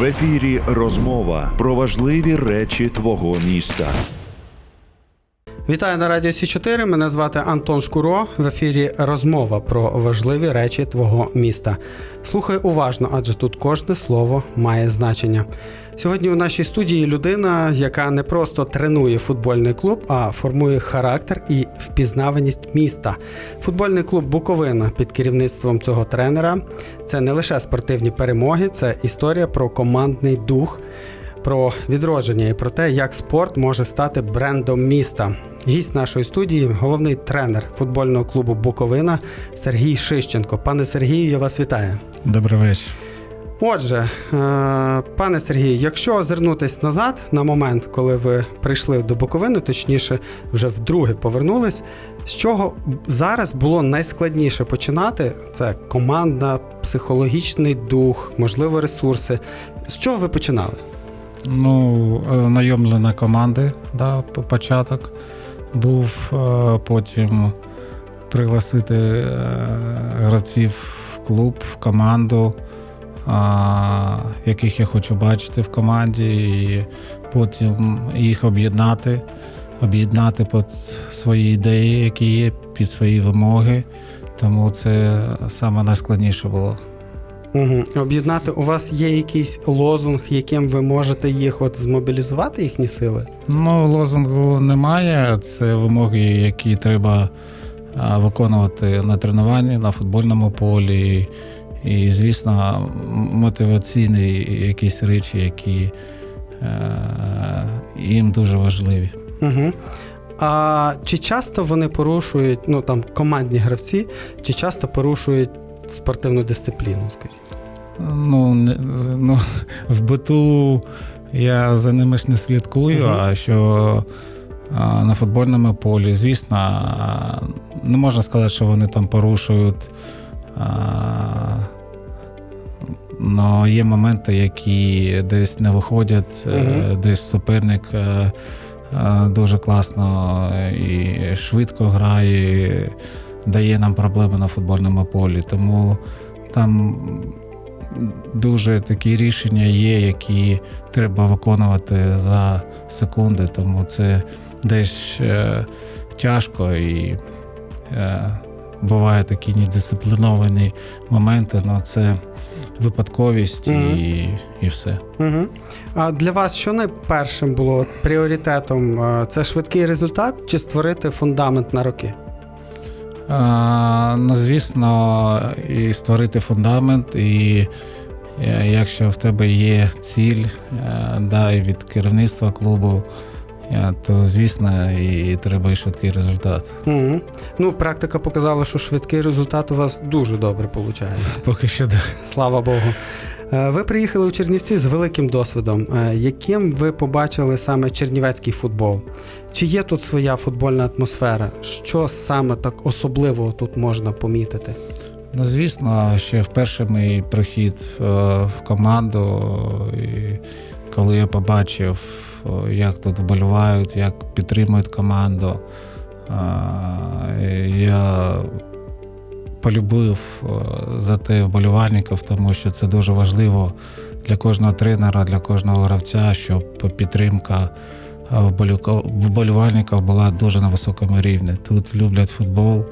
В ефірі розмова про важливі речі твого міста. Вітаю на радіо Сі 4 Мене звати Антон Шкуро. В ефірі розмова про важливі речі твого міста. Слухай уважно, адже тут кожне слово має значення. Сьогодні у нашій студії людина, яка не просто тренує футбольний клуб, а формує характер і впізнаваність міста. Футбольний клуб Буковина під керівництвом цього тренера. Це не лише спортивні перемоги, це історія про командний дух про відродження і про те, як спорт може стати брендом міста. Гість нашої студії, головний тренер футбольного клубу Буковина Сергій Шищенко. Пане Сергію, я вас вітаю. Добрий вечір. Отже, е, пане Сергію, якщо озирнутись назад на момент, коли ви прийшли до Буковини, точніше, вже вдруге повернулись, з чого зараз було найскладніше починати? Це команда, психологічний дух, можливо, ресурси. З чого ви починали? Ну, ознайомлена команди, да, по- початок був, потім пригласити е, гравців в клуб, в команду, яких я хочу бачити в команді, і потім їх об'єднати, об'єднати під свої ідеї, які є, під свої вимоги. Тому це саме найскладніше було. Угу. Об'єднати у вас є якийсь лозунг, яким ви можете їх от змобілізувати їхні сили? Ну, лозунгу немає. Це вимоги, які треба виконувати на тренуванні, на футбольному полі. І, звісно, мотиваційні якісь речі, які е, їм дуже важливі. Угу. А чи часто вони порушують, ну там командні гравці, чи часто порушують спортивну дисципліну, скажімо? Ну, ну, в биту я за ними ж не слідкую, Мгм. а що на футбольному полі, звісно, не можна сказати, що вони там порушують. Але є моменти, які десь не виходять, Мгм. десь суперник е, е, дуже класно і швидко грає, дає нам проблеми на футбольному полі. Тому там дуже такі рішення є, які треба виконувати за секунди, тому це десь е, тяжко і е, бувають такі недисципліновані моменти, але це випадковість Мгм. і, і все. Угу. А для вас що найпершим було пріоритетом? Е, Це швидкий результат чи створити фундамент на роки? Ну, звісно, і створити фундамент, і е, якщо в тебе є ціль, е, да, і від керівництва клубу, е, то звісно, і треба і швидкий результат. Угу. Ну, практика показала, що швидкий результат у вас дуже добре виходить. Поки що да. Слава Богу. Е, Ви приїхали у Чернівці з великим досвідом. Е, Яким ви побачили саме чернівецький футбол? Чи є тут своя футбольна атмосфера? Що саме так особливого тут можна помітити? Ну, звісно, ще вперше мій прихід е, в команду, і коли я побачив, як тут вболівають, як підтримують команду, я полюбив е, за те вболівальників, тому що це дуже важливо для кожного тренера, для кожного гравця, щоб підтримка е, вболівальників була дуже на високому рівні. Тут люблять футбол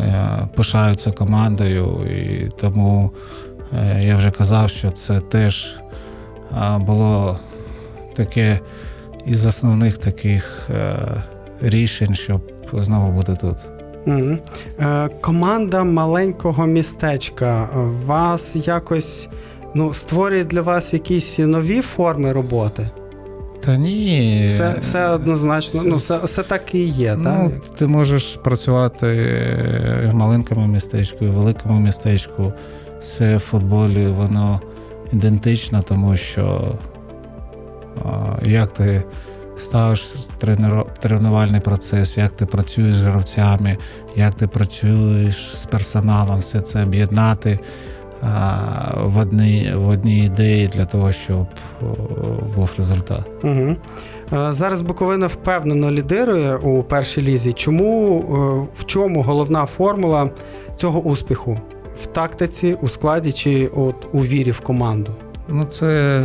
е, пишаються командою, і тому я вже казав, що це теж було таке із основних таких рішень, щоб знову бути тут. Угу. Е, команда маленького містечка е, вас якось ну, створює для вас якісь нові форми роботи? Та ні. Все, все однозначно, ну, все, все так і є, Ну, так? ти можеш працювати е, в маленькому містечку, в великому містечку. Все в футболі, воно ідентично, тому що як ти ставиш тренувальний процес, як ти працюєш з гравцями, як ти працюєш з персоналом, все це об'єднати в одній, в одній ідеї для того, щоб був результат. Угу. Зараз Буковина впевнено лідирує у першій лізі. Чому в чому головна формула цього успіху? В тактиці, у складі чи от у вірі в команду? Ну, це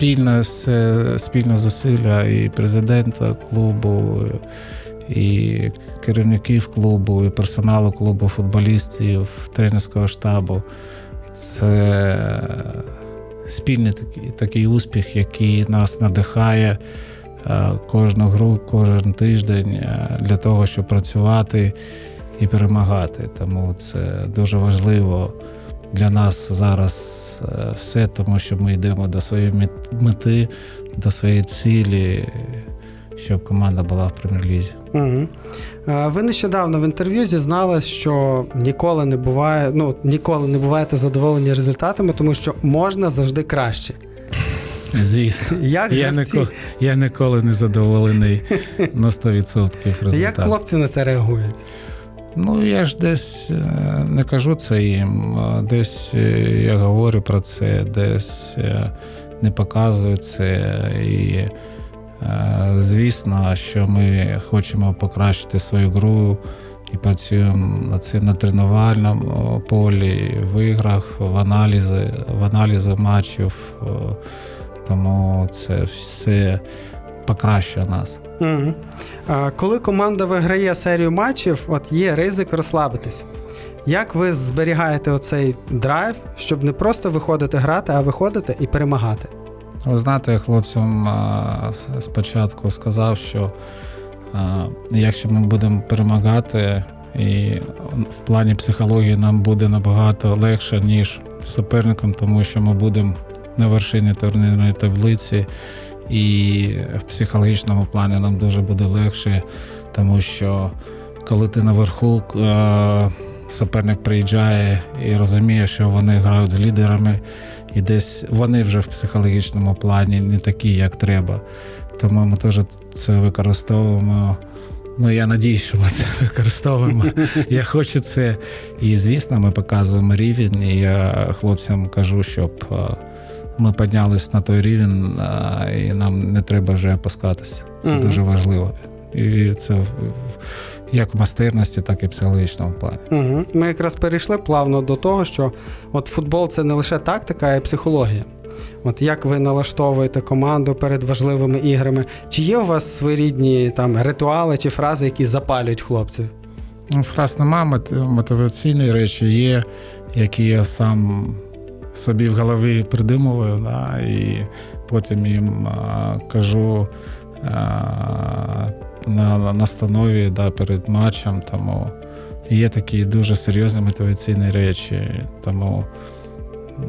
спільне все спільне зусилля і президента клубу, і керівників клубу, і персоналу клубу, футболістів, тренерського штабу. Це спільний такий, такий успіх, який нас надихає е, кожну гру, кожен тиждень е, для того, щоб працювати і перемагати. Тому це дуже важливо для нас зараз е, все, тому що ми йдемо до своєї мети, до своєї цілі, щоб команда була в прем'єр-лізі. Угу. Ви нещодавно в інтерв'ю зізналися, що ніколи не буває, ну ніколи не буваєте задоволені результатами, тому що можна завжди краще. Звісно. Як, Я, гравці, ніколи, я ніколи не задоволений на 100% як хлопці на це реагують? Ну, я ж десь е, не кажу це їм, десь е, я говорю про це, десь е, не показую це. І, звісно, що ми хочемо покращити свою гру і працюємо над цим на тренувальному полі, в іграх, в аналізі, в аналізі матчів. Тому це все покращує нас. Угу. Коли команда виграє серію матчів, от є ризик розслабитись. Як ви зберігаєте оцей драйв, щоб не просто виходити грати, а виходити і перемагати? Ви знаєте, я хлопцям спочатку сказав, що якщо ми будемо перемагати, і в плані психології нам буде набагато легше, ніж суперникам, тому що ми будемо на вершині турнірної таблиці, і в психологічному плані нам дуже буде легше, тому що коли ти наверху, суперник приїжджає і розуміє, що вони грають з лідерами, і десь вони вже в психологічному плані не такі, як треба. Тому ми теж це використовуємо. Ну, я надіюсь, що ми це використовуємо. Я хочу це. І звісно, ми показуємо рівень. І я хлопцям кажу, щоб е, ми піднялись на той рівень, і нам не треба вже опускатися. Це Мгм. дуже важливо. І це як в майстерності, так і в психологічному плані. Угу. Ми якраз перейшли плавно до того, що от футбол це не лише тактика, а й психологія. От як ви налаштовуєте команду перед важливими іграми? Чи є у вас своєрідні там ритуали чи фрази, які запалюють хлопців? Ну, Фраз нема, мотиваційні речі є, які я сам собі в голові придумую, да, і потім їм кажу на на настанові да, перед матчем. Тому є такі дуже серйозні мотиваційні речі. Тому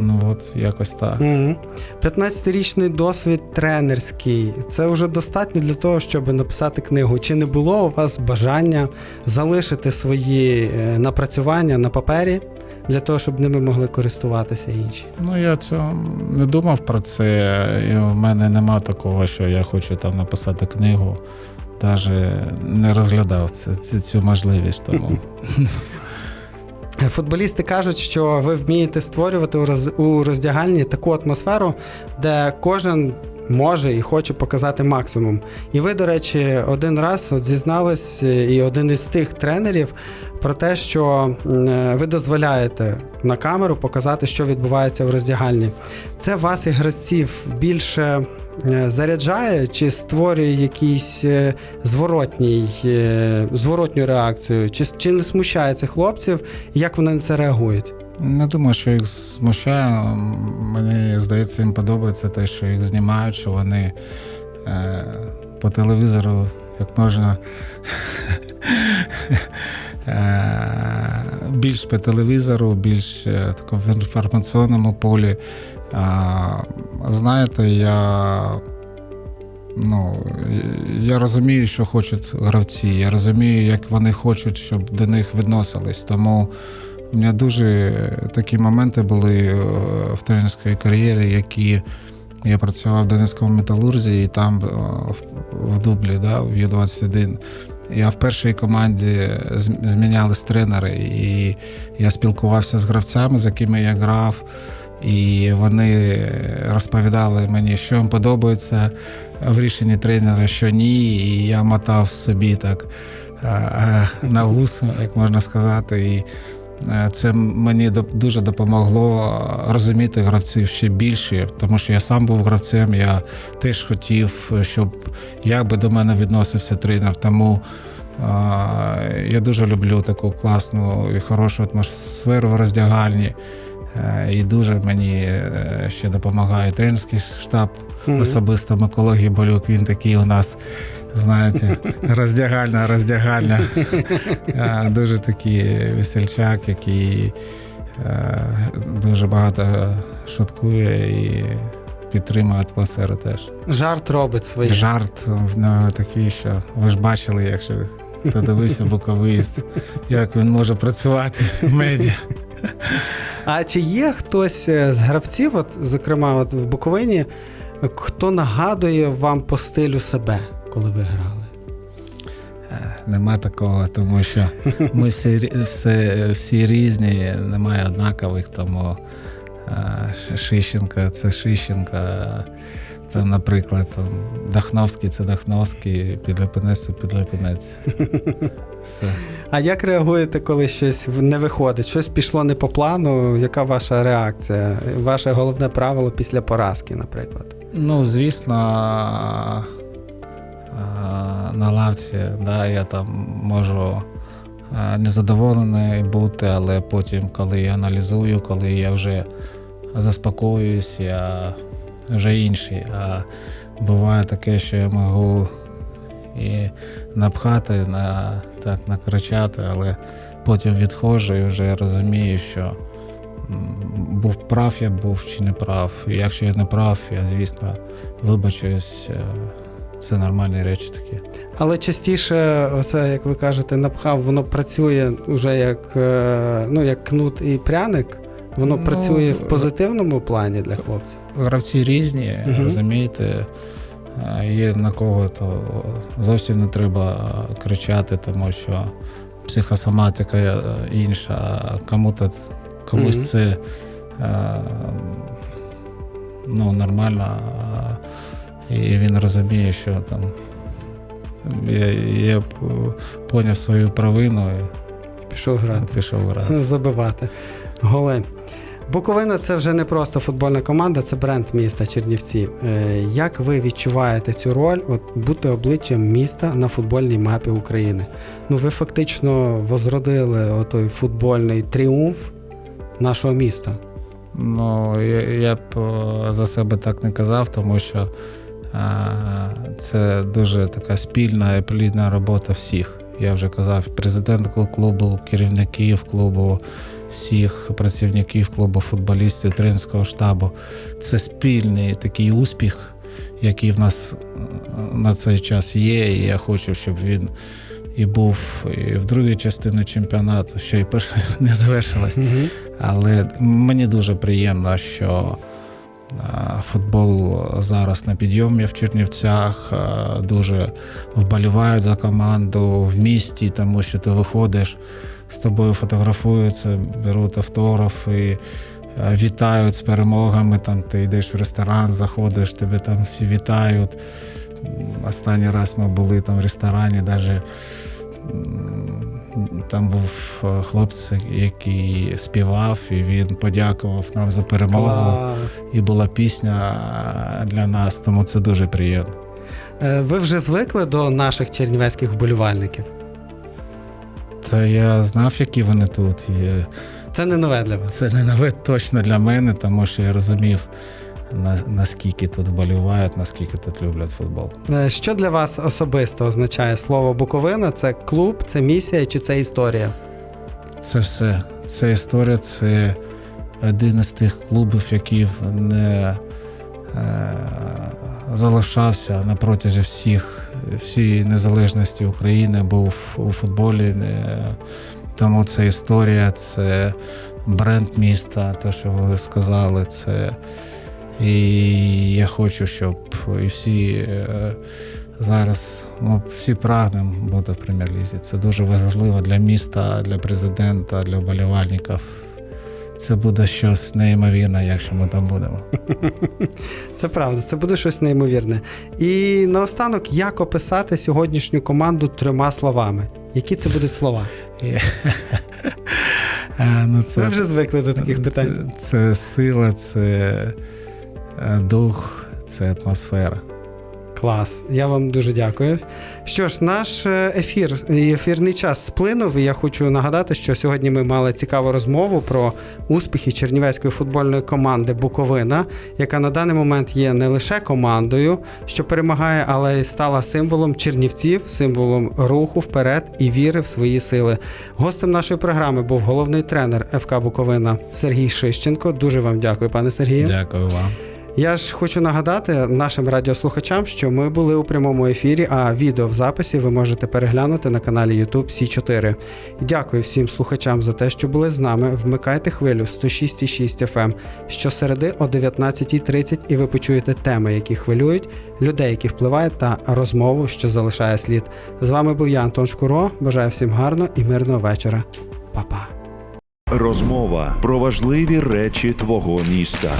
ну от якось так. Угу. 15-річний досвід тренерський. Це вже достатньо для того, щоб написати книгу. Чи не було у вас бажання залишити свої е, напрацювання на папері для того, щоб ними могли користуватися інші? Ну, я цього не думав про це. І в мене нема такого, що я хочу там написати книгу. Навіть не розглядав цю, цю, цю можливість. Тому Футболісти кажуть, що ви вмієте створювати у роздягальні таку атмосферу, де кожен може і хоче показати максимум. І ви, до речі, один раз от зізнались, е, і один із тих тренерів про те, що е, ви дозволяєте на камеру показати, що відбувається в роздягальні. Це вас і гравців більше. е, Заряджає чи створює якийсь зворотній, зворотню реакцію, чи, чи не смущає цих хлопців, як вони на це реагують? Не думаю, що їх смущає. Мені здається, їм подобається те, що їх знімають, що вони е, по телевізору як можна. е, Більш по телевізору, більш е, в інформаційному полі. А, Знаєте, я ну, я розумію, що хочуть гравці, я розумію, як вони хочуть, щоб до них відносились. Тому у мене дуже такі моменти були е, в тренерській кар'єрі, які я працював в Донецькому металурзі і там е, в- дублі, да, в Ю-21. Я в першій команді змінялись тренери, і я спілкувався з гравцями, з якими я грав. І вони розповідали мені, що їм подобається в рішенні тренера, що ні. І я мотав собі так е, на вус, як можна сказати. І Це мені дуже допомогло е, розуміти гравців ще більше, тому що я сам був гравцем. Я теж хотів, е, щоб як би до мене відносився тренер. Тому е, я дуже люблю таку класну і хорошу атмосферу в роздягальні. Е, І дуже мені е, ще допомагає тренерський штаб, особисто Микола Гібалюк. Він такий у нас, знаєте, роздягальна, роздягальня. Е, Дуже такий весельчак, який е, дуже багато шуткує і підтримує атмосферу теж. Жарт робить свої. Жарт нього такий, що ви ж бачили, якщо хто дивився Буковиїзд, як він може працювати в медіа. А чи є хтось е, з гравців, от, зокрема, от в Буковині, хто нагадує вам по стилю себе, коли ви грали? Е, Нема такого, тому що ми всі, все, всі різні, немає однакових, тому е, Шищенка це Шищенка. Це, наприклад, там, Дахновський це Дахновський, Підлепенець це Підлепенець. Все. А як реагуєте, коли щось не виходить? Щось пішло не по плану? Яка ваша реакція? Ваше головне правило після поразки, наприклад? Ну, звісно, на лавці, да, я там можу е, незадоволений бути, але потім, коли я аналізую, коли я вже заспокоююсь, я вже інший. А буває таке, що я можу і напхати, на, так, накричати, але потім відходжу і вже розумію, що був прав я був чи не прав. І якщо я не прав, я, звісно, вибачуюсь. Це нормальні речі такі. Але частіше, оце, як ви кажете, напхав, воно працює вже як, е, ну, як кнут і пряник. Воно Ну, працює в позитивному плані для хлопців. Гравці різні, Мгм. розумієте. Є на кого то зовсім не треба кричати, тому що психосоматика інша, кому-то комусь це е, ну, нормально, і він розуміє, що там я, я поняв свою провину Пішов грати. і пішов грати. Забивати. Голи. Буковина це вже не просто футбольна команда, це бренд міста Чернівці. Е, Як ви відчуваєте цю роль, от бути обличчям міста на футбольній мапі України? Ну, ви фактично возродили отой футбольний тріумф нашого міста. Ну, я, я б е, за себе так не казав, тому що це дуже така спільна і плідна робота всіх. Я вже казав, президентку клубу, керівників клубу, всіх працівників клубу, футболістів, тренерського штабу. Це спільний такий успіх, який в нас на цей час є. І я хочу, щоб він і був і в другій частині чемпіонату, що і перша не завершилась. Але мені дуже приємно, що футбол зараз на підйомі в Чернівцях. е, Дуже вболівають за команду в місті, тому що ти виходиш, з тобою фотографуються, беруть автограф і е, вітають з перемогами. Там ти йдеш в ресторан, заходиш, тебе там всі вітають. Останній раз ми були там в ресторані, навіть там був е, хлопець, який співав, і він подякував нам за перемогу. Клас. І була пісня е, для нас, тому це дуже приємно. Е, Ви вже звикли до наших чернівецьких вболівальників? Це я знав, які вони тут. Це не нове для вас. це не нове точно для мене, тому що я розумів, на- наскільки тут вболівають, наскільки тут люблять футбол. Е, Що для вас особисто означає слово Буковина? Це клуб, це місія чи це історія? Це все. Це історія, це один із тих клубів, який не е, залишався на протязі всіх всієї незалежності України, був у футболі. Тому це історія, це бренд міста, те, що ви сказали, це. І я хочу, щоб і всі е, зараз ну, всі прагнемо бути в прем'єр-лізі. Це дуже важливо для міста, для президента, для вболівальників. це буде щось неймовірне, якщо ми там будемо. Це правда, це буде щось неймовірне. І наостанок, як описати сьогоднішню команду трьома словами? Які це будуть слова? Е, ну, це, Ви вже звикли до таких питань. Це, це сила, це дух, це атмосфера. Клас, я вам дуже дякую. Що ж, наш е, ефір і ефірний час сплинув. І я хочу нагадати, що сьогодні ми мали цікаву розмову про успіхи чернівецької футбольної команди Буковина, яка на даний момент є не лише командою, що перемагає, але й стала символом чернівців, символом руху вперед і віри в свої сили. Гостем нашої програми був головний тренер ФК Буковина Сергій Шищенко. Дуже вам дякую, пане Сергію. Дякую вам. Я ж хочу нагадати нашим радіослухачам, що ми були у прямому ефірі, а відео в записі ви можете переглянути на каналі YouTube Сі4. Дякую всім слухачам за те, що були з нами. Вмикайте хвилю 106,6 FM щосереди о 19.30 і ви почуєте теми, які хвилюють, людей, які впливають, та розмову, що залишає слід. З вами був я, Антон Шкуро. Бажаю всім гарного і мирного вечора. Па-па. Розмова про важливі речі твого міста.